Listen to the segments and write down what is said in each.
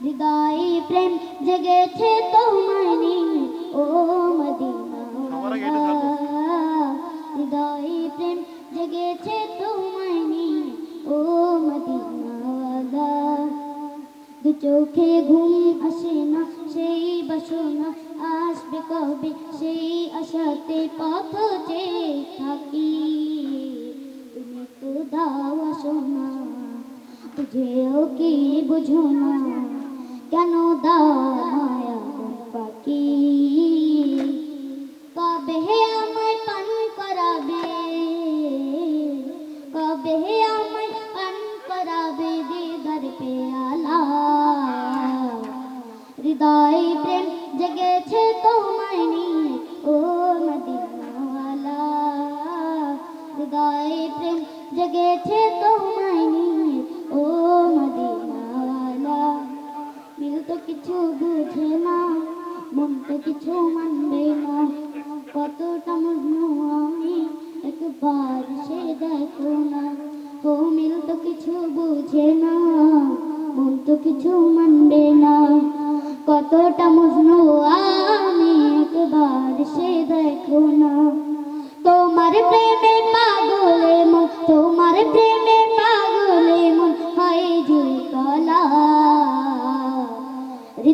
হৃদয়ে প্রেম জেগেছে তোমায় নিয়ে ও মদিনা। হৃদয়ে প্রেম জেগেছে তোমায় নিয়ে ও মদিনা। দু চোখে ঘুম আসে না সেই বাসনা আসবে কবে? সেই আশাতে পথ চেয়ে থাকি। তুমি তো দাও আসনা বুঝেও কি বুঝো না বুঝে না, মন তো কিছু মানবে না। কতটা মজনু আমি, একবার সে দেখো না। ও মিল তো কিছু বুঝে না, মন তো কিছু মানবে না। কতটা আমি, একবার সে দেখো না। তোমার প্রেমে পাগলে মন তোমার প্রেমে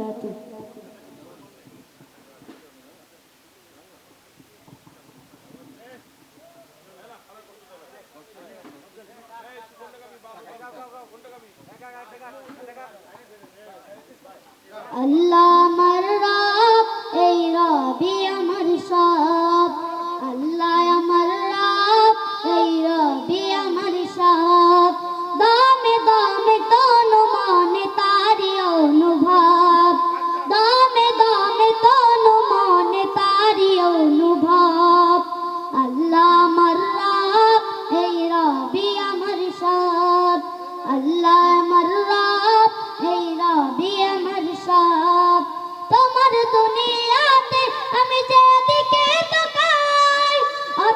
ওয়া বারাকাতুহু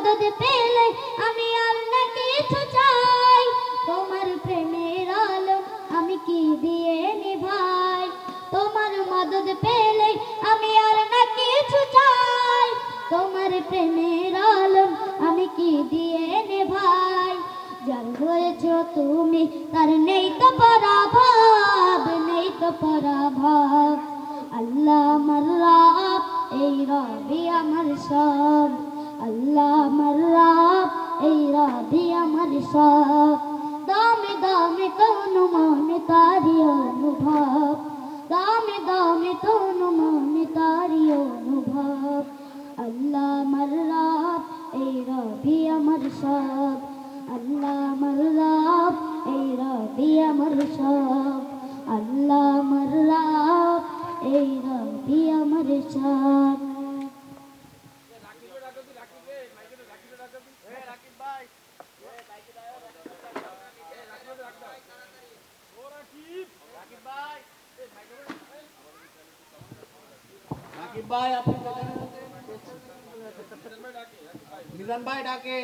মদদ পেলে আমি আর না কিছু চাই। তোমার প্রেমের আলো আমি কি দিয়ে নিভাই? তোমার মদদ পেলে আমি আর না কিছু চাই। তোমার প্রেমের আলো আমি কি দিয়ে নেভাই? যার হয়েছ তুমি তার নেই তো পরাভাব, নেই তো পরাভাব। আল্লাহ আমার রব, এই রবি আমার সব। সব। দামে দামে কোন মনে তারি অনুভব। দামে দামে কোন মনে তারি অনুভব। আল্লাহ আমার রব, এই রবি আমার সব। আল্লাহ আমার রব, এই রবি আমার সব। আল্লাহ আমার এই রবি আমার সব। की बाय आपण डाके.